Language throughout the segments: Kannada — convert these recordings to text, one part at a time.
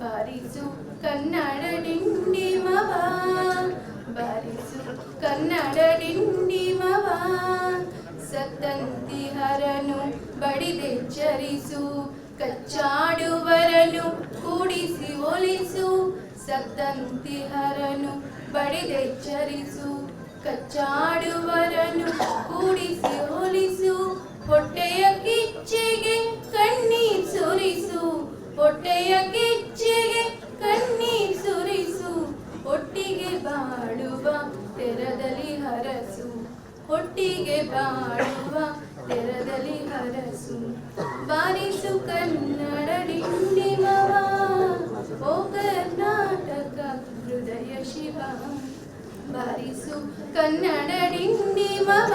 ಬಾರಿಸು ಕನ್ನಡ ಡಿಂಡಿಮವ ಬಾರಿಸು ಕನ್ನಡ ಡಿಂಡಿಮವ ಸತ್ತಂತಿ ಹರನು ಬಡಿದೆಚ್ಚರಿಸು ಕಚ್ಚಾಡುವರನು ಕೂಡಿಸಿ ಒಲಿಸು. ಸತ್ತಂತಿ ಹರನು ಬಡಿದೆಚ್ಚರಿಸು ಕಚ್ಚಾಡುವರನು ಕೂಡಿಸಿ ಒಲಿಸು. ಹೊಟ್ಟೆಯ ಕಿಚ್ಚಿಗೆ ಕಣ್ಣೀರ್ ಸುರಿಸು. ಹೊಟ್ಟೆಯ ಕಿಚ್ಚಿಗೆ ಕಣ್ಣೀರ್ ಸುರಿಸು. ಒಟ್ಟಿಗೆ ಬಾಳುವ ತೆರದಲ್ಲಿ ಹರಸು. ಒಟ್ಟಿಗೆ ಬಾಳುವ ತೆರದಲ್ಲಿ ಹರಸು. ಬಾರಿಸು ಕನ್ನಡ ಡಿಂಡಿಮವ. ಓ ಕರ್ನಾಟಕ ಹೃದಯ ಶಿವ. ಬಾರಿಸು ಕನ್ನಡ ಡಿಂಡಿಮವ.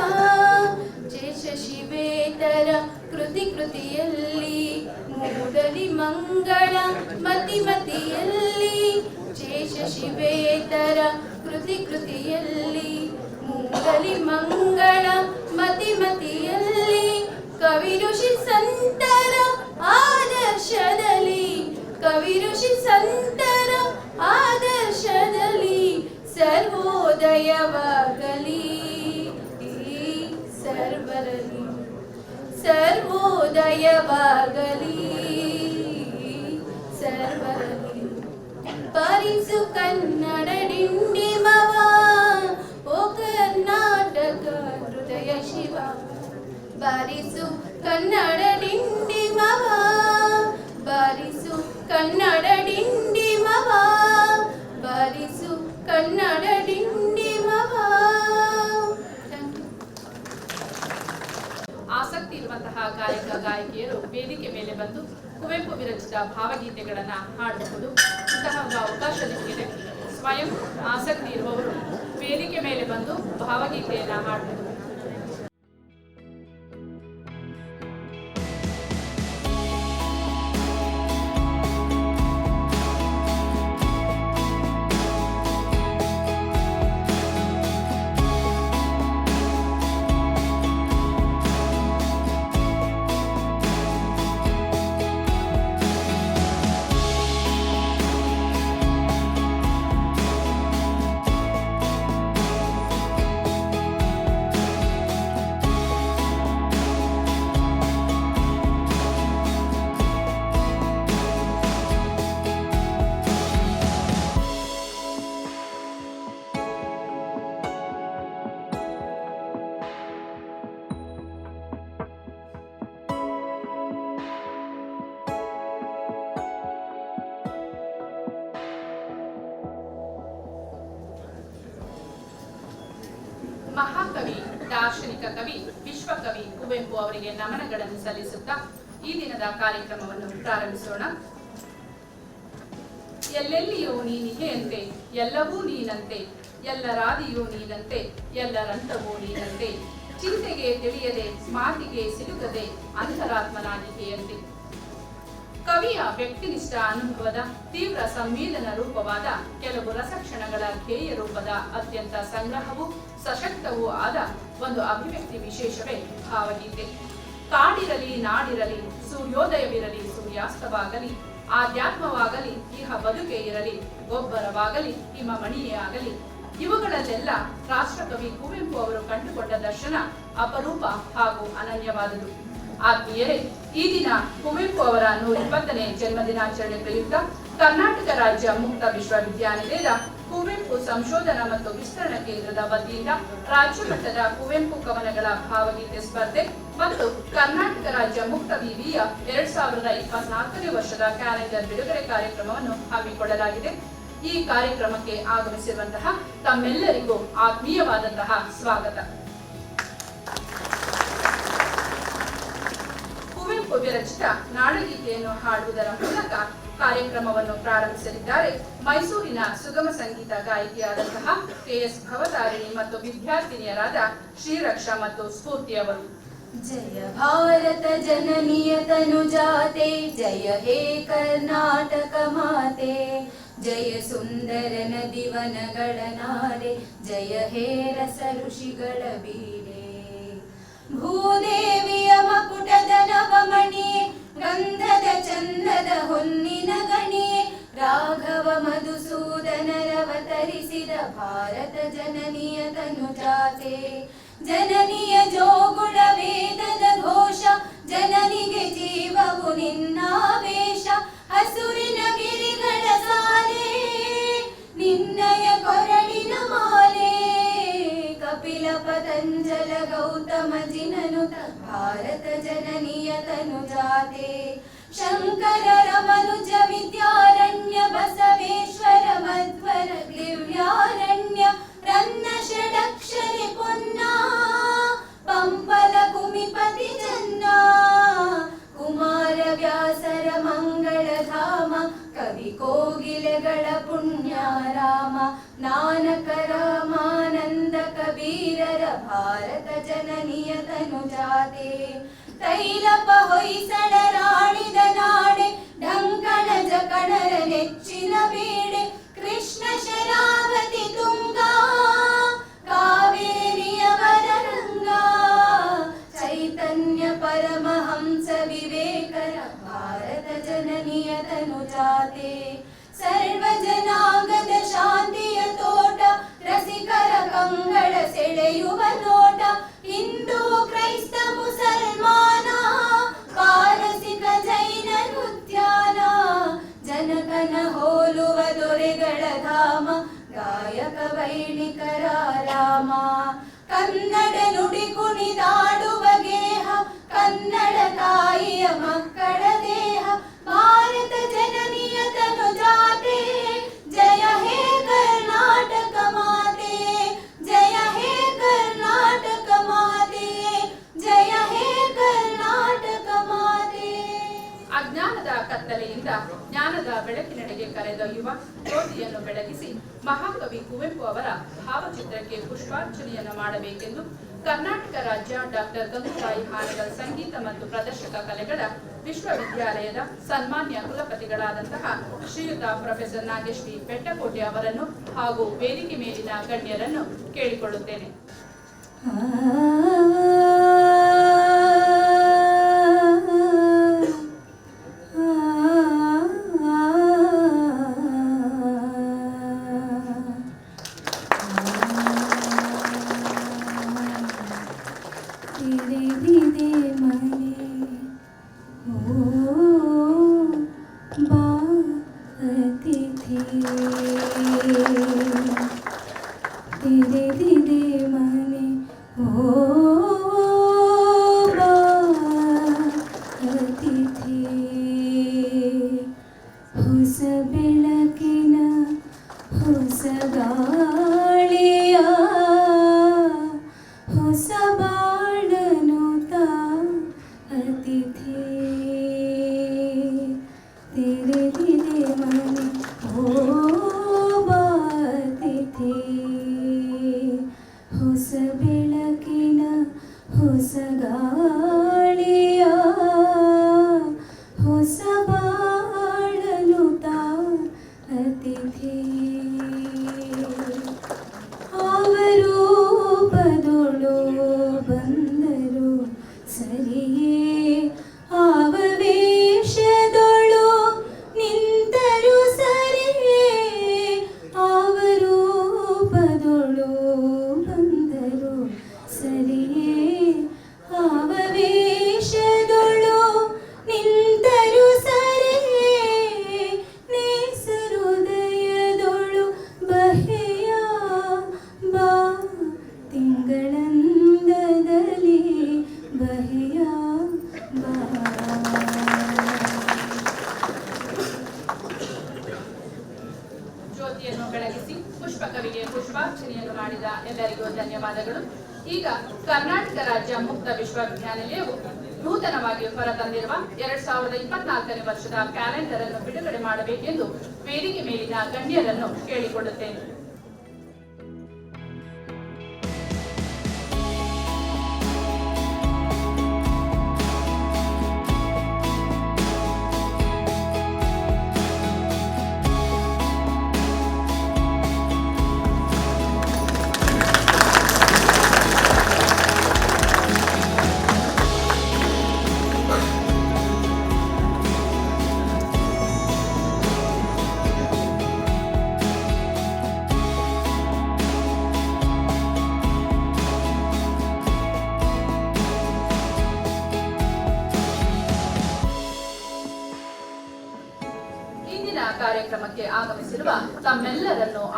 ಶೇಷ ಶಿವೇತರ ಕೃತಿ ಕೃತಿಯಲ್ಲಿ ಮಂಗಳ ಮತಿ ಮತಿಯಲ್ಲಿ, ಶೇಷ ಶಿವೇತರ ಕೃತಿ ಕೃತಿಯಲ್ಲಿ, ಮೂಗಲಿ ಮಂಗಳ ಮತಿ ಮತಿಯಲ್ಲಿ, ಕವಿ ಋಷಿ ಸಂತರ ಆದರ್ಶದಲ್ಲಿ, ಕವಿ ಋಷಿ ಸಂತರ ಆದರ್ಶದಲ್ಲಿ, ಸರ್ವೋದಯವಾಗಲಿ. ಸರ್ವರಲ್ಲಿ ಸರ್ವೋದಯವಾಗಲಿ. ಪರಿಸು ಕನ್ನಡ ಡಿಂಡಿಮವ ಓ ಕರ್ನಾಟಕ ಹೃದಯ ಶಿವ. ಬಾರಿಸು ಕನ್ನಡ ಡಿಂಡಿಮವ ಬಾರಿಸು ಕನ್ನಡ ಡಿಂಡಿಮವ ಬಾರಿಸು ಕನ್ನಡ ಡಿಂಡಿಮವ ಆಸಕ್ತಿ ಇರುವಂತಹ ಗಾಯಕ, ಗಾಯಕಿಯರು ವೇದಿಕೆ ಮೇಲೆ ಬಂದು ಕುವೆಂಪು ವಿರಚಿತ ಭಾವಗೀತೆಗಳನ್ನ ಹಾಡಬಹುದು ಇಂತಹ ಒಂದು ಅವಕಾಶ ನಿಮಗಿದೆ ಸ್ವಯಂ ಆಸಕ್ತಿ ಇರುವವರು ವೇದಿಕೆ ಮೇಲೆ ಬಂದು ಭಾವಗೀತೆಯನ್ನ ಹಾಡಬಹುದು ಮಹಾಕವಿ, ದಾರ್ಶನಿಕ ಕವಿ, ವಿಶ್ವಕವಿ ಕುವೆಂಪು ಅವರಿಗೆ ನಮನಗಳನ್ನು ಸಲ್ಲಿಸುತ್ತಾ ಈ ದಿನದ ಕಾರ್ಯಕ್ರಮವನ್ನು ಪ್ರಾರಂಭಿಸೋಣ. ಎಲ್ಲೆಲ್ಲಿಯೂ ನೀನಿಗೆಯಂತೆ, ಎಲ್ಲವೂ ನೀನಂತೆ, ಎಲ್ಲರಾದಿಯೂ ನೀನಂತೆ ಎಲ್ಲರಂತವೂ ನೀನಂತೆ, ಚಿಂತೆಗೆ ತಿಳಿಯದೆ, ಮಾತಿಗೆ ಸಿಲುಕದೆ ಅಂತರಾತ್ಮನಾಗಿದೆಯಂತೆ ಕವಿಯ ವ್ಯಕ್ತಿನಿಷ್ಠ ಅನುಭವದ ತೀವ್ರ ಸಂವೇದನ ರೂಪವಾದ ಕೆಲವು ರಸಕ್ಷಣಗಳ ಧ್ಯೇಯ ರೂಪದ ಅತ್ಯಂತ ಸಂಗ್ರಹವೂ ಸಶಕ್ತವೂ ಆದ ಒಂದು ಅಭಿವ್ಯಕ್ತಿ ವಿಶೇಷವೇ ಭಾವಗೀತೆ. ಕಾಡಿರಲಿ, ನಾಡಿರಲಿ, ಸೂರ್ಯೋದಯವಿರಲಿ, ಸೂರ್ಯಾಸ್ತವಾಗಲಿ, ಆಧ್ಯಾತ್ಮವಾಗಲಿ, ಇಹ ಬದುಕೆ ಇರಲಿ, ಗೊಬ್ಬರವಾಗಲಿ ಹಿಮಮಣಿಯೇ ಆಗಲಿ, ಇವುಗಳಲ್ಲೆಲ್ಲ ರಾಷ್ಟ್ರಕವಿ ಕುವೆಂಪು ಅವರು ಕಂಡುಕೊಂಡ ದರ್ಶನ ಅಪರೂಪ ಹಾಗೂ ಅನನ್ಯವಾದುದು. ಆತ್ಮೀಯರೇ, ಈ ದಿನ ಕುವೆಂಪು ಅವರ ನೂರ ಇಪ್ಪತ್ತನೇ ಜನ್ಮದಿನಾಚರಣೆ ಪ್ರಯುಕ್ತ ಕರ್ನಾಟಕ ರಾಜ್ಯ ಮುಕ್ತ ವಿಶ್ವವಿದ್ಯಾನಿಲಯದ ಕುವೆಂಪು ಸಂಶೋಧನಾ ಮತ್ತು ವಿಸ್ತರಣಾ ಕೇಂದ್ರದ ವತಿಯಿಂದ ರಾಜ್ಯ ಮಟ್ಟದ ಕುವೆಂಪು ಕವನಗಳ ಭಾವಗೀತೆ ಸ್ಪರ್ಧೆ ಮತ್ತು ಕರ್ನಾಟಕ ರಾಜ್ಯ ಮುಕ್ತ ವಿವಿಯ ಎರಡ್ ಸಾವಿರದ ಇಪ್ಪತ್ನಾಲ್ಕನೇ ವರ್ಷದ ಕ್ಯಾಲೆಂಡರ್ ಬಿಡುಗಡೆ ಕಾರ್ಯಕ್ರಮವನ್ನು ಹಮ್ಮಿಕೊಳ್ಳಲಾಗಿದೆ. ಈ ಕಾರ್ಯಕ್ರಮಕ್ಕೆ ಆಗಮಿಸಿರುವಂತಹ ತಮ್ಮೆಲ್ಲರಿಗೂ ಆತ್ಮೀಯವಾದಂತಹ ಸ್ವಾಗತ. ಕುವೆಂಪು ವಿರಚಿತ ನಾಡಗೀತೆಯನ್ನು ಹಾಡುವುದರ ಮೂಲಕ ಕಾರ್ಯಕ್ರಮವನ್ನು ಪ್ರಾರಂಭಿಸಲಿದ್ದಾರೆ. ಮೈಸೂರಿನ ಸುಗಮ ಸಂಗೀತ ಗಾಯಕಿಯಾದಂತಹ ಕೆಎಸ್ ಭವತಾರಿಣಿ ಮತ್ತು ವಿದ್ಯಾರ್ಥಿನಿಯರಾದ ಶ್ರೀರಕ್ಷಾ ಮತ್ತು ಸ್ಫೂರ್ತಿ ಅವರು. ಜಯ ಭಾರತ ಜನನಿಯ ತನುಜಾತೆ, ಜಯ ಹೇ ಕರ್ನಾಟಕ ಮಾತೆ, ಜಯ ಸುಂದರ ನದಿವನಗಳ ನಾಡೆ, ಜಯ ಹೇ ರಸ ಋಷಿಗಳ ಬೀಡೆ. ಭೂದೇವಿಯ ಮಕುಟದ ನವಮಣಿ ಗಂಧದ ಚಂದದ ಹೊನ್ನಿನ ಗಣಿಯೇ ರಾಘವ ಮಧುಸೂದನರವತರಿಸಿದ ಭಾರತ ಜನನಿಯ ತನುಜಾತೆ. ಜನನಿಯ ಜೋಗುಳ ವೇದದ ಘೋಷ, ಜನನಿಗೆ ಜೀವವು ನಿನ್ನಾವೇಶ. ಹಸುರಿನ ಗಿರಿಗಳ ಸಾಲೆ, ನಿನ್ನಯ ಕೊರಳಿನ ಮಾಲೆ. ಪತಂಜಲ ಗೌತಮ ಜಿನನುತ ಭಾರತ ಜನನಿಯ ತನುಜಾತೆ. ಶಂಕರ ರಮನುಜ ವಿದ್ಯಾರಣ್ಯ, ಬಸವೇಶ್ವರ ಮಧ್ವರ ದಿವ್ಯಾರಣ್ಯ ರನ್ನ ಷಡಕ್ಷರಿ ಪೊನ್ನ, ಪಂಪಲ ಕುಮಿಪತಿ ಜನ್ನ ಕುಮಾರ ವ್ಯಾಸರ ಮಂಗಳಧಾಮ ಕವಿ ಕೋಗಿಲೆಗಳ ಪುಣ್ಯಾರಾಮ ನಾನಕ ರಾಮಾನಂದ ಕಬೀರರ ಭಾರತ ಜನನಿಯ ತನುಜಾತೆ. ತೈಲಪ ಹೊಯ್ಸಳರಾಳಿದ ನಾಡೆ ಢಂಕಣ ಜಕಣರ ನೆಚ್ಚಿನ ಬೇಡೆ, ಕೃಷ್ಣ ಶರಾವತಿ ತುಂಗ ಸರ್ವ ಜನಾಂಗದ ಶಾಂತಿಯ ತೋಟ, ರಸಿಕರ ಕಂಗಳ ಸೆಳೆಯುವ ನೋಟ. ಹಿಂದೂ ಕ್ರೈಸ್ತ ಮುಸಲ್ಮಾನ, ಪಾರಸಿಕ ಜೈನ ಉದ್ಯಾನ. ಜನಕನ ಹೋಲುವ ದೊರೆಗಳ ಧಾಮ, ಗಾಯಕ ವೈಣಿಕರ ರಾಮ. ಕತ್ತಲೆಯಿಂದ ಜ್ಞಾನದ ಬೆಳಕಿನೆಡೆಗೆ ಕರೆದೊಯ್ಯುವ ಜ್ಯೋತಿಯನ್ನು ಬೆಳಗಿಸಿ ಮಹಾಕವಿ ಕುವೆಂಪು ಅವರ ಭಾವಚಿತ್ರಕ್ಕೆ ಪುಷ್ಪಾರ್ಚನೆಯನ್ನು ಮಾಡಬೇಕೆಂದು ಕರ್ನಾಟಕ ರಾಜ್ಯ ಡಾಕ್ಟರ್ ಗಂಗೂಬಾಯಿ ಹಾನಗಲ್ ಸಂಗೀತ ಮತ್ತು ಪ್ರದರ್ಶಕ ಕಲೆಗಳ ವಿಶ್ವವಿದ್ಯಾಲಯದ ಸನ್ಮಾನ್ಯ ಕುಲಪತಿಗಳಾದಂತಹ ಶ್ರೀಯುತ ಪ್ರೊಫೆಸರ್ ನಾಗೇಶ್ ಬೆಟ್ಟಕೋಟೆ ಅವರನ್ನು ಹಾಗೂ ವೇದಿಕೆ ಮೇಲಿನ ಗಣ್ಯರನ್ನು ಕೇಳಿಕೊಳ್ಳುತ್ತೇನೆ. ಧನ್ಯವಾದಗಳು. ಈಗ ಕರ್ನಾಟಕ ರಾಜ್ಯ ಮುಕ್ತ ವಿಶ್ವವಿದ್ಯಾನಿಲಯವು ನೂತನವಾಗಿ ಹೊರತಂದಿರುವ ಎರಡ್ ಸಾವಿರದ ಇಪ್ಪತ್ನಾಲ್ಕನೇ ವರ್ಷದ ಕ್ಯಾಲೆಂಡರ್ ಅನ್ನು ಬಿಡುಗಡೆ ಮಾಡಬೇಕೆಂದು ವೇದಿಕೆ ಮೇಲಿನ ಗಣ್ಯರನ್ನು ಕೇಳಿಕೊಳ್ಳುತ್ತೇನೆ.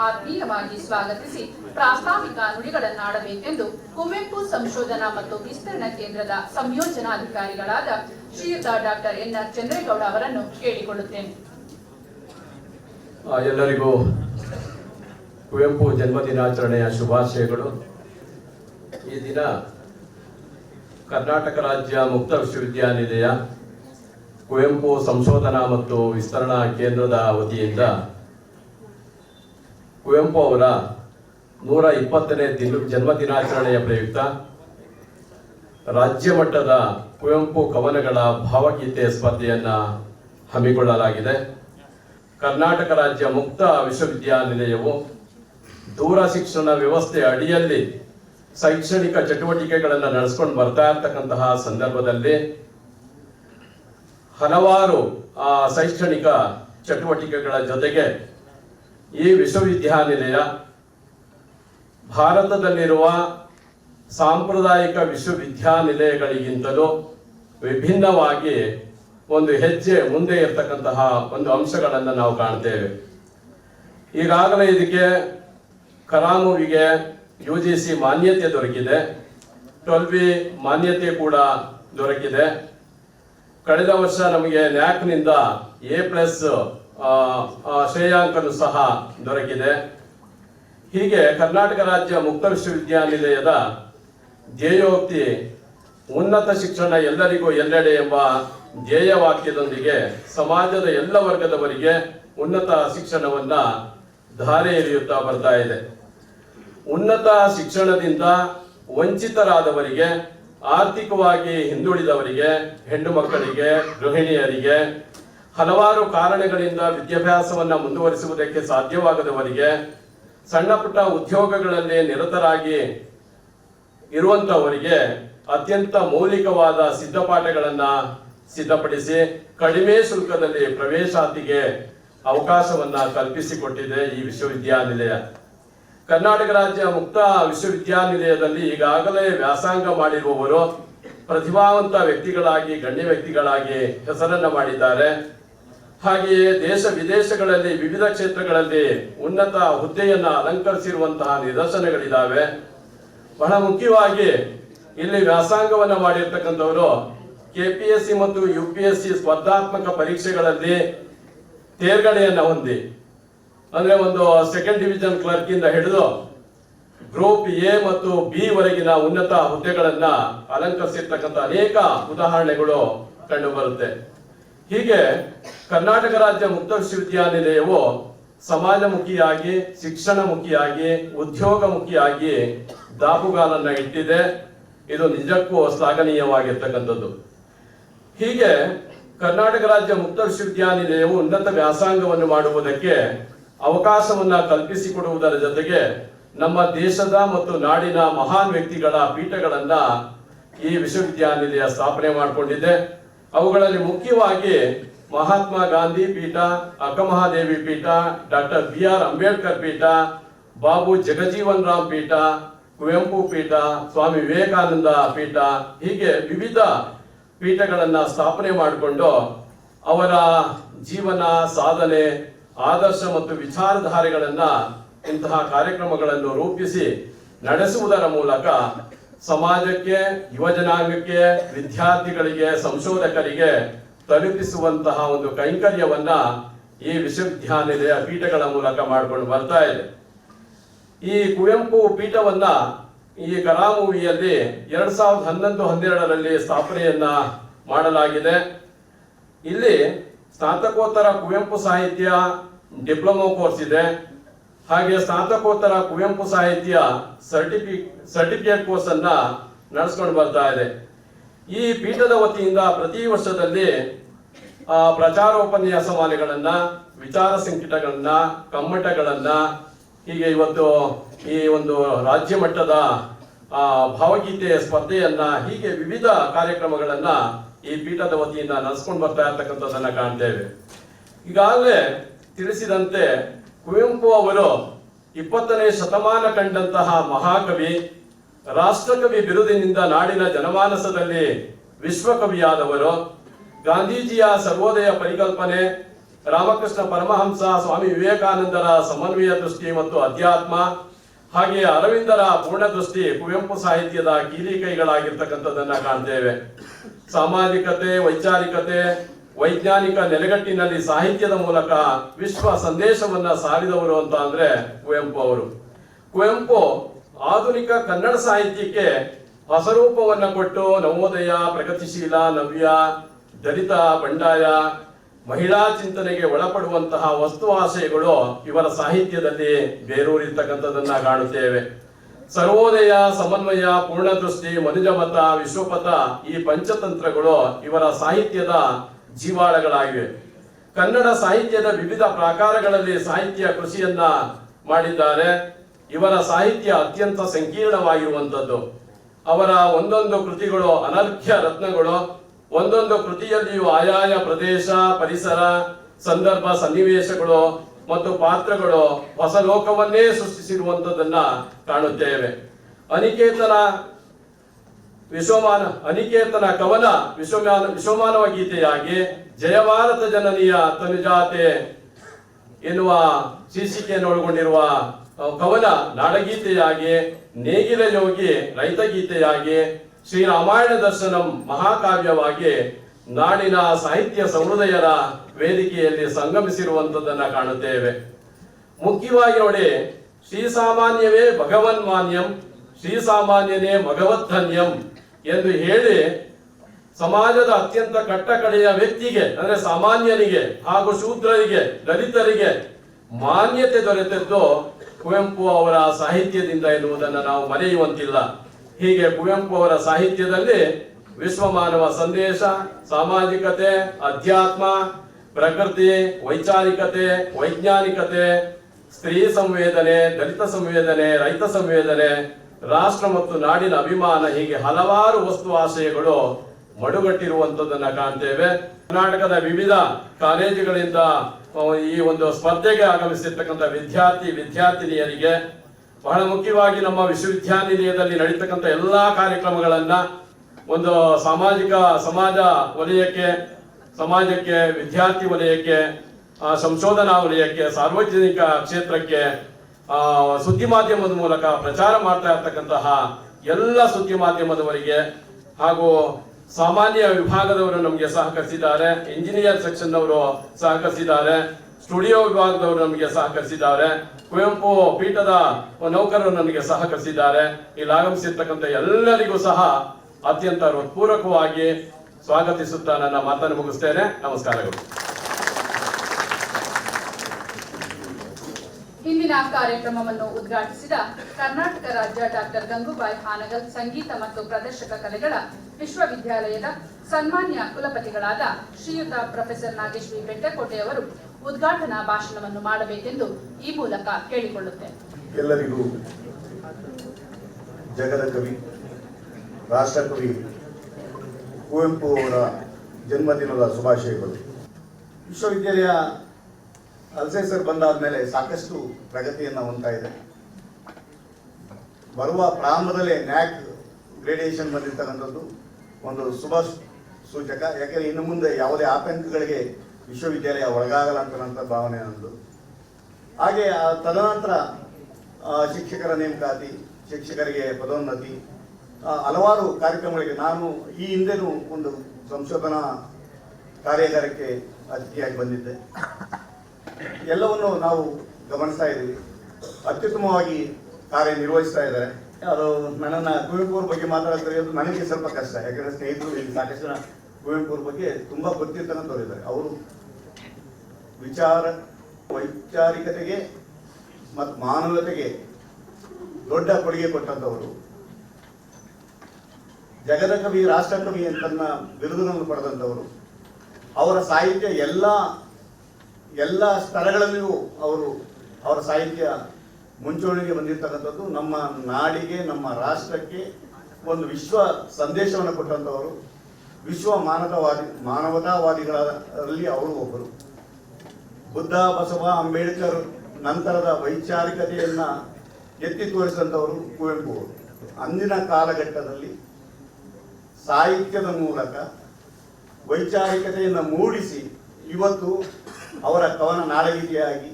ಆತ್ಮೀಯವಾಗಿ ಸ್ವಾಗತಿಸಿ ಪ್ರಾಸ್ತಾವಿಕ ನುಡಿಗಳನ್ನಾಡಬೇಕೆಂದು ಕುವೆಂಪು ಸಂಶೋಧನಾ ಮತ್ತು ವಿಸ್ತರಣಾ ಕೇಂದ್ರದ ಸಂಯೋಜನಾಧಿಕಾರಿಗಳಾದ ಶ್ರೀಯುತ ಡಾಕ್ಟರ್ ಎನ್ ಆರ್ ಚಂದ್ರೇಗೌಡ ಅವರನ್ನು ಕೇಳಿಕೊಳ್ಳುತ್ತೇನೆ. ಎಲ್ಲರಿಗೂ ಕುವೆಂಪು ಜನ್ಮದಿನಾಚರಣೆಯ ಶುಭಾಶಯಗಳು. ಈ ದಿನ ಕರ್ನಾಟಕ ರಾಜ್ಯ ಮುಕ್ತ ವಿಶ್ವವಿದ್ಯಾನಿಲಯ ಕುವೆಂಪು ಸಂಶೋಧನಾ ಮತ್ತು ವಿಸ್ತರಣಾ ಕೇಂದ್ರದ ವತಿಯಿಂದ ಕುವೆಂಪು ಅವರ ನೂರ ಇಪ್ಪತ್ತನೇ ದಿನ, ಜನ್ಮದಿನಾಚರಣೆಯ ಪ್ರಯುಕ್ತ ರಾಜ್ಯ ಮಟ್ಟದ ಕುವೆಂಪು ಕವನಗಳ ಭಾವಗೀತೆ ಸ್ಪರ್ಧೆಯನ್ನು ಹಮ್ಮಿಕೊಳ್ಳಲಾಗಿದೆ. ಕರ್ನಾಟಕ ರಾಜ್ಯ ಮುಕ್ತ ವಿಶ್ವವಿದ್ಯಾನಿಲಯವು ದೂರ ಶಿಕ್ಷಣ ವ್ಯವಸ್ಥೆ ಅಡಿಯಲ್ಲಿ ಶೈಕ್ಷಣಿಕ ಚಟುವಟಿಕೆಗಳನ್ನು ನಡೆಸ್ಕೊಂಡು ಬರ್ತಾ ಇರ್ತಕ್ಕಂತಹ ಸಂದರ್ಭದಲ್ಲಿ ಹಲವಾರು, ಆ, ಶೈಕ್ಷಣಿಕ ಚಟುವಟಿಕೆಗಳ ಜೊತೆಗೆ ಈ ವಿಶ್ವವಿದ್ಯಾನಿಲಯ ಭಾರತದಲ್ಲಿರುವ ಸಾಂಪ್ರದಾಯಿಕ ವಿಶ್ವವಿದ್ಯಾನಿಲಯಗಳಿಗಿಂತಲೂ ವಿಭಿನ್ನವಾಗಿ ಒಂದು ಹೆಜ್ಜೆ ಮುಂದೆ ಇರತಕ್ಕಂತಹ ಒಂದು ಅಂಶಗಳನ್ನು ನಾವು ಕಾಣ್ತೇವೆ. ಈಗಾಗಲೇ ಇದಕ್ಕೆ ಕರಾಮುವಿಗೆ ಯು ಜಿ ಸಿ ಮಾನ್ಯತೆ ದೊರಕಿದೆ. ಟ್ವೆಲ್ ಬಿ ಮಾನ್ಯತೆ ಕೂಡ ದೊರಕಿದೆ. ಕಳೆದ ವರ್ಷ ನಮಗೆ ನ್ಯಾಕ್ನಿಂದ ಎ ಪ್ಲಸ್ ಶ್ರೇಯಾಂಕನು ಸಹ ದೊರಕಿದೆ. ಹೀಗೆ ಕರ್ನಾಟಕ ರಾಜ್ಯ ಮುಕ್ತ ವಿಶ್ವವಿದ್ಯಾನಿಲಯದ ಧ್ಯೇಯೋಕ್ತಿ ಉನ್ನತ ಶಿಕ್ಷಣ ಎಲ್ಲರಿಗೂ ಎಲ್ಲೆಡೆ ಎಂಬ ಧ್ಯೇಯ ವಾಕ್ಯದೊಂದಿಗೆ ಸಮಾಜದ ಎಲ್ಲ ವರ್ಗದವರಿಗೆ ಉನ್ನತ ಶಿಕ್ಷಣವನ್ನ ಧಾರೆ ಎರೆಯುತ್ತಾ ಬರ್ತಾ ಇದೆ. ಉನ್ನತ ಶಿಕ್ಷಣದಿಂದ ವಂಚಿತರಾದವರಿಗೆ, ಆರ್ಥಿಕವಾಗಿ ಹಿಂದುಳಿದವರಿಗೆ, ಹೆಣ್ಣು ಮಕ್ಕಳಿಗೆ, ಗೃಹಿಣಿಯರಿಗೆ ಹಲವಾರು ಕಾರಣಗಳಿಂದ ವಿದ್ಯಾಭ್ಯಾಸವನ್ನ ಮುಂದುವರಿಸುವುದಕ್ಕೆ ಸಾಧ್ಯವಾಗದವರಿಗೆ ಸಣ್ಣ ಪುಟ್ಟ ಉದ್ಯೋಗಗಳಲ್ಲಿ ನಿರತರಾಗಿ ಇರುವಂತವರಿಗೆ ಅತ್ಯಂತ ಮೌಲಿಕವಾದ ಸಿದ್ಧಪಾಠಗಳನ್ನ ಸಿದ್ಧಪಡಿಸಿ ಕಡಿಮೆ ಶುಲ್ಕದಲ್ಲಿ ಪ್ರವೇಶಾತಿಗೆ ಅವಕಾಶವನ್ನ ಕಲ್ಪಿಸಿಕೊಟ್ಟಿದೆ ಈ ವಿಶ್ವವಿದ್ಯಾನಿಲಯ. ಕರ್ನಾಟಕ ರಾಜ್ಯ ಮುಕ್ತ ವಿಶ್ವವಿದ್ಯಾನಿಲಯದಲ್ಲಿ ಈಗಾಗಲೇ ವ್ಯಾಸಂಗ ಮಾಡಿರುವವರು ಪ್ರತಿಭಾವಂತ ವ್ಯಕ್ತಿಗಳಾಗಿ ಗಣ್ಯ ವ್ಯಕ್ತಿಗಳಾಗಿ ಹೆಸರನ್ನು ಮಾಡಿದ್ದಾರೆ. ಹಾಗೆಯೇ ದೇಶ ವಿದೇಶಗಳಲ್ಲಿ ವಿವಿಧ ಕ್ಷೇತ್ರಗಳಲ್ಲಿ ಉನ್ನತ ಹುದ್ದೆಯನ್ನು ಅಲಂಕರಿಸಿರುವಂತಹ ನಿದರ್ಶನಗಳಿದ್ದಾವೆ ಬಹಳ ಮುಖ್ಯವಾಗಿ ಇಲ್ಲಿ ವ್ಯಾಸಂಗವನ್ನ ಮಾಡಿರ್ತಕ್ಕಂಥವರು ಕೆಪಿಎಸ್ಸಿ ಮತ್ತು ಯು ಪಿ ಎಸ್ ಸಿ ಸ್ಪರ್ಧಾತ್ಮಕ ಪರೀಕ್ಷೆಗಳಲ್ಲಿ ತೇರ್ಗಡೆಯನ್ನು ಹೊಂದಿ. ಅಂದ್ರೆ ಒಂದು ಸೆಕೆಂಡ್ ಡಿವಿಷನ್ ಕ್ಲರ್ಕ್ ಇಂದ ಹಿಡಿದು ಗ್ರೂಪ್ ಎ ಮತ್ತು ಬಿ ವರೆಗಿನ ಉನ್ನತ ಹುದ್ದೆಗಳನ್ನು ಅಲಂಕರಿಸಿರ್ತಕ್ಕಂಥ ಅನೇಕ ಉದಾಹರಣೆಗಳು ಕಂಡು ಬರುತ್ತೆ. ಹೀಗೆ ಕರ್ನಾಟಕ ರಾಜ್ಯ ಮುಕ್ತ ವಿಶ್ವವಿದ್ಯಾನಿಲಯವು ಸಮಾಜಮುಖಿಯಾಗಿ, ಶಿಕ್ಷಣಮುಖಿಯಾಗಿ, ಉದ್ಯೋಗಮುಖಿಯಾಗಿ ದಾಪುಗಾಲನ್ನ ಇಟ್ಟಿದೆ. ಇದು ನಿಜಕ್ಕೂ ಶ್ಲಾಘನೀಯವಾಗಿರ್ತಕ್ಕಂಥದ್ದು ಹೀಗೆ ಕರ್ನಾಟಕ ರಾಜ್ಯ ಮುಕ್ತ ವಿಶ್ವವಿದ್ಯಾನಿಲಯವು ಉನ್ನತ ವ್ಯಾಸಂಗವನ್ನು ಮಾಡುವುದಕ್ಕೆ ಅವಕಾಶವನ್ನು ಕಲ್ಪಿಸಿಕೊಡುವುದರ ಜೊತೆಗೆ ನಮ್ಮ ದೇಶದ ಮತ್ತು ನಾಡಿನ ಮಹಾನ್ ವ್ಯಕ್ತಿಗಳ ಪೀಠಗಳನ್ನು ಈ ವಿಶ್ವವಿದ್ಯಾನಿಲಯ ಸ್ಥಾಪನೆ ಮಾಡಿಕೊಂಡಿದೆ. ಅವುಗಳಲ್ಲಿ ಮುಖ್ಯವಾಗಿ ಮಹಾತ್ಮ ಗಾಂಧಿ ಪೀಠ, ಅಕ್ಕಮಹಾದೇವಿ ಪೀಠ, ಡಾಕ್ಟರ್ ಬಿ ಆರ್ ಅಂಬೇಡ್ಕರ್ ಪೀಠ, ಬಾಬು ಜಗಜೀವನ್ ರಾಮ್ ಪೀಠ, ಕುವೆಂಪು ಪೀಠ, ಸ್ವಾಮಿ ವಿವೇಕಾನಂದ ಪೀಠ, ಹೀಗೆ ವಿವಿಧ ಪೀಠಗಳನ್ನು ಸ್ಥಾಪನೆ ಮಾಡಿಕೊಂಡು ಅವರ ಜೀವನ, ಸಾಧನೆ, ಆದರ್ಶ ಮತ್ತು ವಿಚಾರಧಾರೆಗಳನ್ನು ಇಂತಹ ಕಾರ್ಯಕ್ರಮಗಳನ್ನು ರೂಪಿಸಿ ನಡೆಸುವುದರ ಮೂಲಕ ಸಮಾಜಕ್ಕೆ, ಯುವಜನಾಂಗಕ್ಕೆ, ವಿದ್ಯಾರ್ಥಿಗಳಿಗೆ, ಸಂಶೋಧಕರಿಗೆ ತಲುಪಿಸುವಂತಹ ಒಂದು ಕೈಂಕರ್ಯವನ್ನ ಈ ವಿಶ್ವವಿದ್ಯಾನಿಲಯ ಪೀಠಗಳ ಮೂಲಕ ಮಾಡಿಕೊಂಡು ಬರ್ತಾ ಇದೆ. ಈ ಕುವೆಂಪು ಪೀಠವನ್ನ ಈ ಕರಾಮುವಿಯಲ್ಲಿ ಎರಡ್ ಸಾವಿರದ ಹನ್ನೊಂದು ಹನ್ನೆರಡರಲ್ಲಿ ಸ್ಥಾಪನೆಯನ್ನ ಮಾಡಲಾಗಿದೆ. ಇಲ್ಲಿ ಸ್ನಾತಕೋತ್ತರ ಕುವೆಂಪು ಸಾಹಿತ್ಯ ಡಿಪ್ಲೊಮೊ ಕೋರ್ಸ್ ಇದೆ. ಹಾಗೆ ಸ್ನಾತಕೋತ್ತರ ಕುವೆಂಪು ಸಾಹಿತ್ಯ ಸರ್ಟಿಫಿ ಸರ್ಟಿಫಿಕೇಟ್ ಕೋರ್ಸ್ ಅನ್ನ ನಡೆಸ್ಕೊಂಡು ಬರ್ತಾ ಇದೆ. ಈ ಪೀಠದ ವತಿಯಿಂದ ಪ್ರತಿ ವರ್ಷದಲ್ಲಿ ಪ್ರಚಾರೋಪನ್ಯಾಸ ಮಾಲೆಗಳನ್ನ ವಿಚಾರ ಸಂಕಿಟಗಳನ್ನ, ಕಮ್ಮಟಗಳನ್ನ, ಹೀಗೆ ಇವತ್ತು ಈ ಒಂದು ರಾಜ್ಯ ಮಟ್ಟದ ಭಾವಗೀತೆ ಸ್ಪರ್ಧೆಯನ್ನ, ಹೀಗೆ ವಿವಿಧ ಕಾರ್ಯಕ್ರಮಗಳನ್ನ ಈ ಪೀಠದ ವತಿಯಿಂದ ನಡೆಸ್ಕೊಂಡು ಬರ್ತಾ ಇರ್ತಕ್ಕಂಥದ್ದನ್ನ ಕಾಣ್ತೇವೆ. ಈಗಾಗಲೇ ತಿಳಿಸಿದಂತೆ ಕುವೆಂಪು ಅವರು ಇಪ್ಪತ್ತನೇ ಶತಮಾನ ಕಂಡಂತಹ ಮಹಾಕವಿ, ರಾಷ್ಟ್ರಕವಿ ಬಿರುದಿನಿಂದ ನಾಡಿನ ಜನಮಾನಸದಲ್ಲಿ ವಿಶ್ವಕವಿಯಾದವರು. ಗಾಂಧೀಜಿಯ ಸರ್ವೋದಯ ಪರಿಕಲ್ಪನೆ, ರಾಮಕೃಷ್ಣ ಪರಮಹಂಸ, ಸ್ವಾಮಿ ವಿವೇಕಾನಂದರ ಸಮನ್ವಯ ದೃಷ್ಟಿ ಮತ್ತು ಅಧ್ಯಾತ್ಮ, ಹಾಗೆ ಅರವಿಂದರ ಪೂರ್ಣ ದೃಷ್ಟಿ ಕುವೆಂಪು ಸಾಹಿತ್ಯದ ಕೀಲಿ ಕೈಗಳಾಗಿರ್ತಕ್ಕಂಥದ್ದನ್ನ ಕಾಣ್ತೇವೆ. ಸಾಮಾಜಿಕತೆ, ವೈಚಾರಿಕತೆ ವೈಜ್ಞಾನಿಕ ನೆಲೆಗಟ್ಟಿನಲ್ಲಿ ಸಾಹಿತ್ಯದ ಮೂಲಕ ವಿಶ್ವ ಸಂದೇಶವನ್ನ ಸಾರಿದವರು ಅಂತ ಅಂದ್ರೆ ಕುವೆಂಪು ಅವರು. ಕುವೆಂಪು ಆಧುನಿಕ ಕನ್ನಡ ಸಾಹಿತ್ಯಕ್ಕೆ ಹೊಸರೂಪವನ್ನ ಕೊಟ್ಟು ನವೋದಯ, ಪ್ರಗತಿಶೀಲ, ನವ್ಯ, ದಲಿತ, ಬಂಡಾಯ, ಮಹಿಳಾ ಚಿಂತನೆಗೆ ಒಳಪಡುವಂತಹ ವಸ್ತು ಆಶಯಗಳು ಇವರ ಸಾಹಿತ್ಯದಲ್ಲಿ ಬೇರೂರಿರ್ತಕ್ಕಂಥದ್ದನ್ನ ಕಾಣುತ್ತೇವೆ. ಸರ್ವೋದಯ, ಸಮನ್ವಯ, ಪೂರ್ಣದೃಷ್ಟಿ ಮನುಜಮತ ವಿಶ್ವಪಥ ಈ ಪಂಚತಂತ್ರಗಳು ಇವರ ಸಾಹಿತ್ಯದ ಜೀವಾಳಗಳಾಗಿವೆ. ಕನ್ನಡ ಸಾಹಿತ್ಯದ ವಿವಿಧ ಪ್ರಾಕಾರಗಳಲ್ಲಿ ಸಾಹಿತ್ಯ ಕೃಷಿಯನ್ನ ಮಾಡಿದ್ದಾರೆ. ಇವರ ಸಾಹಿತ್ಯ ಅತ್ಯಂತ ಸಂಕೀರ್ಣವಾಗಿರುವಂಥದ್ದು. ಅವರ ಒಂದೊಂದು ಕೃತಿಗಳು ಅನರ್ಘ್ಯ ರತ್ನಗಳು. ಒಂದೊಂದು ಕೃತಿಯಲ್ಲಿಯೂ ಆಯಾಯ ಪ್ರದೇಶ, ಪರಿಸರ, ಸಂದರ್ಭ ಸನ್ನಿವೇಶಗಳು ಮತ್ತು ಪಾತ್ರಗಳು ಹೊಸ ಲೋಕವನ್ನೇ ಸೃಷ್ಟಿಸಿರುವಂತದನ್ನ ಕಾಣುತ್ತೇವೆ. ಅನಿಕೇತನ ವಿಶ್ವಮಾನ ಅನಿಕೇತನ ಕವನ ವಿಶ್ವಮಾನ ವಿಶ್ವಮಾನವ ಗೀತೆಯಾಗಿ ಜಯಭಾರತ ಜನನಿಯ ತನುಜಾತೆ ಎನ್ನುವ ಶೀರ್ಷಿಕೆಯನ್ನು ಒಳಗೊಂಡಿರುವ ಕವನ ನಾಡಗೀತೆಯಾಗಿ, ನೇಗಿಲ ಯೋಗಿ ರೈತ ಗೀತೆಯಾಗಿ ಶ್ರೀರಾಮಾಯಣ ದರ್ಶನಂ ಮಹಾಕಾವ್ಯವಾಗಿ ನಾಡಿನ ಸಾಹಿತ್ಯ ಸಮೃದಯರ ವೇದಿಕೆಯಲ್ಲಿ ಸಂಗಮಿಸಿರುವಂತದನ್ನ ಕಾಣುತ್ತೇವೆ. ಮುಖ್ಯವಾಗಿ ನೋಡಿ, ಶ್ರೀ ಸಾಮಾನ್ಯವೇ ಭಗವನ್ ಮಾನ್ಯಂ ಶ್ರೀ ಸಾಮಾನ್ಯನೇ ಭಗವದ್ಧನ್ಯಂ. ಎಂದು ಹೇಳಿ ಸಮಾಜದ ಅತ್ಯಂತ ಕಟ್ಟಕಡೆಯ ವ್ಯಕ್ತಿಗೆ, ಅಂದ್ರೆ ಸಾಮಾನ್ಯನಿಗೆ ಹಾಗೂ ಶೂದ್ರರಿಗೆ, ದಲಿತರಿಗೆ ಮಾನ್ಯತೆ ದೊರೆತದ್ದು ಕುವೆಂಪು ಅವರ ಸಾಹಿತ್ಯದಿಂದ ಎನ್ನುವುದನ್ನು ನಾವು ಮರೆಯುವಂತಿಲ್ಲ. ಹೀಗೆ ಕುವೆಂಪು ಅವರ ಸಾಹಿತ್ಯದಲ್ಲಿ ವಿಶ್ವಮಾನವ ಸಂದೇಶ, ಸಾಮಾಜಿಕತೆ, ಅಧ್ಯಾತ್ಮ, ಪ್ರಕೃತಿ, ವೈಚಾರಿಕತೆ, ವೈಜ್ಞಾನಿಕತೆ, ಸ್ತ್ರೀ ಸಂವೇದನೆ, ದಲಿತ ಸಂವೇದನೆ, ರೈತ ಸಂವೇದನೆ ರಾಷ್ಟ್ರ ಮತ್ತು ನಾಡಿನ ಅಭಿಮಾನ ಹೀಗೆ ಹಲವಾರು ವಸ್ತು ಆಶಯಗಳು ಮಡುಗಟ್ಟಿರುವಂತದನ್ನ ಕಾಣ್ತೇವೆ. ಕರ್ನಾಟಕದ ವಿವಿಧ ಕಾಲೇಜುಗಳಿಂದ ಈ ಒಂದು ಸ್ಪರ್ಧೆಗೆ ಆಗಮಿಸಿರ್ತಕ್ಕಂಥ ವಿದ್ಯಾರ್ಥಿ, ವಿದ್ಯಾರ್ಥಿನಿಯರಿಗೆ ಬಹಳ ಮುಖ್ಯವಾಗಿ ನಮ್ಮ ವಿಶ್ವವಿದ್ಯಾನಿಲಯದಲ್ಲಿ ನಡೀತಕ್ಕಂಥ ಎಲ್ಲಾ ಕಾರ್ಯಕ್ರಮಗಳನ್ನ ಒಂದು ಸಾಮಾಜಿಕ ಸಮಾಜ ವಲಯಕ್ಕೆ, ಸಮಾಜಕ್ಕೆ, ವಿದ್ಯಾರ್ಥಿ ವಲಯಕ್ಕೆ ಸಂಶೋಧನಾ ವಲಯಕ್ಕೆ, ಸಾರ್ವಜನಿಕ ಕ್ಷೇತ್ರಕ್ಕೆ ಸುದ್ದಿ ಮಾಧ್ಯಮದ ಮೂಲಕ ಪ್ರಚಾರ ಮಾಡ್ತಾ ಇರ್ತಕ್ಕಂತಹ ಎಲ್ಲ ಸುದ್ದಿ ಮಾಧ್ಯಮದವರಿಗೆ ಹಾಗೂ ಸಾಮಾನ್ಯ ವಿಭಾಗದವರು ನಮಗೆ ಸಹಕರಿಸಿದ್ದಾರೆ ಇಂಜಿನಿಯರ್ ಸೆಕ್ಷನ್ ಅವರು ಸಹಕರಿಸಿದ್ದಾರೆ ಸ್ಟುಡಿಯೋ ವಿಭಾಗದವರು ನಮಗೆ ಸಹಕರಿಸಿದ್ದಾರೆ, ಕುವೆಂಪು ಪೀಠದ ನೌಕರರು ನಮಗೆ ಸಹಕರಿಸಿದ್ದಾರೆ. ಇಲ್ಲಿ ಆಗಮಿಸಿರ್ತಕ್ಕಂಥ ಎಲ್ಲರಿಗೂ ಸಹ ಅತ್ಯಂತ ಹೃತ್ಪೂರ್ವಕವಾಗಿ ಸ್ವಾಗತಿಸುತ್ತಾ ನನ್ನ ಮಾತನ್ನು ಮುಗಿಸ್ತೇನೆ. ನಮಸ್ಕಾರಗಳು. ಇಂದಿನ ಕಾರ್ಯಕ್ರಮವನ್ನು ಉದ್ಘಾಟಿಸಿದ ಕರ್ನಾಟಕ ರಾಜ್ಯ ಡಾಕ್ಟರ್ ಗಂಗೂಬಾಯಿ ಹಾನಗಲ್ ಸಂಗೀತ ಮತ್ತು ಪ್ರದರ್ಶಕ ಕಲೆಗಳ ವಿಶ್ವವಿದ್ಯಾಲಯದ ಸನ್ಮಾನ್ಯ ಕುಲಪತಿಗಳಾದ ಶ್ರೀಯುತ ಪ್ರೊಫೆಸರ್ ನಾಗೇಶ್ ಬೆಟ್ಟಕೋಟೆ ಅವರು ಉದ್ಘಾಟನಾ ಭಾಷಣವನ್ನು ಮಾಡಬೇಕೆಂದು ಈ ಮೂಲಕ ಕೇಳಿಕೊಳ್ಳುತ್ತೆ ಎಲ್ಲರಿಗೂ ಜಗದ ಕವಿ ರಾಷ್ಟ್ರಕವಿ ಕುವೆಂಪು ಅವರ ಜನ್ಮದಿನದ ಶುಭಾಶಯಗಳು. ವಿಶ್ವವಿದ್ಯಾಲಯ ಅಲ್ಸೇಸರ್ ಬಂದಾದ ಮೇಲೆ ಸಾಕಷ್ಟು ಪ್ರಗತಿಯನ್ನು ಹೊಂದ್ತಾ ಇದೆ. ಬರುವ ಪ್ರಾರಂಭದಲ್ಲೇ ನ್ಯಾಕ್ ಗ್ರೇಡಿಯೇಷನ್ ಬಂದಿರ್ತಕ್ಕಂಥದ್ದು ಒಂದು ಶುಭ ಸೂಚಕ. ಯಾಕೆಂದರೆ ಇನ್ನು ಮುಂದೆ ಯಾವುದೇ ಆತಂಕಗಳಿಗೆ ವಿಶ್ವವಿದ್ಯಾಲಯ ಒಳಗಾಗಲ್ಲ ಅಂತ ಭಾವನೆ ನನ್ನದು ಹಾಗೆ ತದನಂತರ ಶಿಕ್ಷಕರ ನೇಮಕಾತಿ, ಶಿಕ್ಷಕರಿಗೆ ಪದೋನ್ನತಿ ಹಲವಾರು ಕಾರ್ಯಕ್ರಮಗಳಿಗೆ ನಾನು ಈ ಹಿಂದೆನೂ ಒಂದು ಸಂಶೋಧನಾ ಕಾರ್ಯಾಗಾರಕ್ಕೆ ಅತಿಥಿಯಾಗಿ ಬಂದಿದ್ದೆ. ಎಲ್ಲವನ್ನು ನಾವು ಗಮನಿಸ್ತಾ ಇದ್ದೀವಿ. ಅತ್ಯುತ್ತಮವಾಗಿ ಕಾರ್ಯನಿರ್ವಹಿಸ್ತಾ ಇದ್ದಾರೆ. ಅದು ನನ್ನನ್ನು ಕುವೆಂಪು ಅವ್ರ ಬಗ್ಗೆ ಮಾತಾಡ್ತಾರೆ ನನಗೆ ಸ್ವಲ್ಪ ಕಷ್ಟ. ಯಾಕಂದರೆ ಸ್ನೇಹಿತರು ಇಲ್ಲಿ ಸಾಕಷ್ಟು ಜನ ಕುವೆಂಪು ಅವ್ರ ಬಗ್ಗೆ ತುಂಬ ಗೊತ್ತಿರ್ತಾನೆ ತೋರಿದ್ದಾರೆ. ಅವರು ವಿಚಾರ, ವೈಚಾರಿಕತೆಗೆ ಮತ್ತು ಮಾನವತೆಗೆ ದೊಡ್ಡ ಕೊಡುಗೆ ಕೊಟ್ಟಂಥವರು. ಜಗದ ಕವಿ ರಾಷ್ಟ್ರಕವಿ ಅಂತನ್ನ ಬಿರುದುಗಳನ್ನು ಪಡೆದಂಥವರು. ಅವರ ಸಾಹಿತ್ಯ ಎಲ್ಲ ಎಲ್ಲ ಸ್ಥಳಗಳಲ್ಲಿಯೂ ಅವರು ಅವರ ಸಾಹಿತ್ಯ ಮುಂಚೂಣಿಗೆ ಬಂದಿರತಕ್ಕಂಥದ್ದು ನಮ್ಮ ನಾಡಿಗೆ, ನಮ್ಮ ರಾಷ್ಟ್ರಕ್ಕೆ ಒಂದು ವಿಶ್ವ ಸಂದೇಶವನ್ನು ಕೊಟ್ಟಂಥವರು. ವಿಶ್ವ ಮಾನವತಾವಾದಿ ಮಾನವತಾವಾದಿಗಳಲ್ಲಿ ಅವರು ಒಬ್ಬರು. ಬುದ್ಧ, ಬಸವ, ಅಂಬೇಡ್ಕರ್ ನಂತರದ ವೈಚಾರಿಕತೆಯನ್ನು ಎತ್ತಿ ತೋರಿಸಿದಂಥವರು ಕುವೆಂಪು ಅವರು ಅಂದಿನ ಕಾಲಘಟ್ಟದಲ್ಲಿ ಸಾಹಿತ್ಯದ ಮೂಲಕ ವೈಚಾರಿಕತೆಯನ್ನು ಮೂಡಿಸಿ ಇವತ್ತು ಅವರ ಕವನ ನಾಡಗೀತೆಯಾಗಿ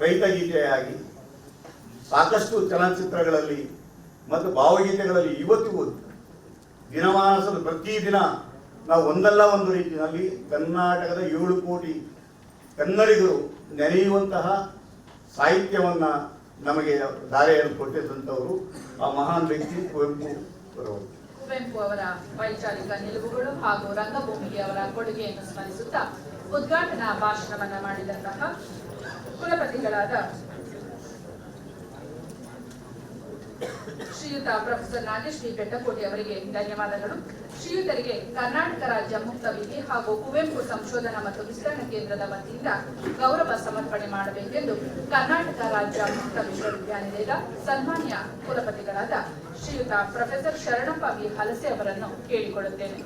ರೈತ ಗೀತೆಯಾಗಿ, ಸಾಕಷ್ಟು ಚಲನಚಿತ್ರಗಳಲ್ಲಿ ಮತ್ತು ಭಾವಗೀತೆಗಳಲ್ಲಿ ಇವತ್ತಿಗೂ ದಿನಮಾನಸದ ಪ್ರತಿದಿನ ನಾವು ಒಂದಲ್ಲ ಒಂದು ರೀತಿಯಲ್ಲಿ ಕರ್ನಾಟಕದ ಏಳು ಕೋಟಿ ಕನ್ನಡಿಗರು ನೆನೆಯುವಂತಹ ಸಾಹಿತ್ಯವನ್ನ ನಮಗೆ ದಾರಿಯನ್ನು ಕೊಟ್ಟಿದ್ದಂಥವರು ಆ ಮಹಾನ್ ವ್ಯಕ್ತಿ ಕುವೆಂಪು ಅವರು ಕುವೆಂಪು ಅವರ ವೈಚಾರಿಕ ನಿಲುವುಗಳು ಹಾಗೂ ರಂಗಭೂಮಿಗೆ ಅವರ ಕೊಡುಗೆಯನ್ನು ಸ್ಮರಿಸುತ್ತಾ ಉದ್ಘಾಟನಾ ಭಾಷಣವನ್ನ ಮಾಡಿದಂತಹ ಕುಲಪತಿಗಳಾದ ಶ್ರೀಯುತ ಪ್ರೊಫೆಸರ್ ನಾಗೇಶ್ ಬಿ ಬೆಟ್ಟಕೋಟಿ ಅವರಿಗೆ ಧನ್ಯವಾದಗಳು. ಶ್ರೀಯುತರಿಗೆ ಕರ್ನಾಟಕ ರಾಜ್ಯ ಮುಕ್ತ ವಿಧಿ ಹಾಗೂ ಕುವೆಂಪು ಸಂಶೋಧನಾ ಮತ್ತು ವಿಸ್ತರಣಾ ಕೇಂದ್ರದ ವತಿಯಿಂದ ಗೌರವ ಸಮರ್ಪಣೆ ಮಾಡಬೇಕೆಂದು ಕರ್ನಾಟಕ ರಾಜ್ಯ ಮುಕ್ತ ವಿಶ್ವವಿದ್ಯಾನಿಲಯದ ಸನ್ಮಾನ್ಯ ಕುಲಪತಿಗಳಾದ ಶ್ರೀಯುತ ಪ್ರೊಫೆಸರ್ ಶರಣಪ್ಪ ವಿ ಹಲಸೆ ಅವರನ್ನು ಕೇಳಿಕೊಳ್ಳುತ್ತೇನೆ.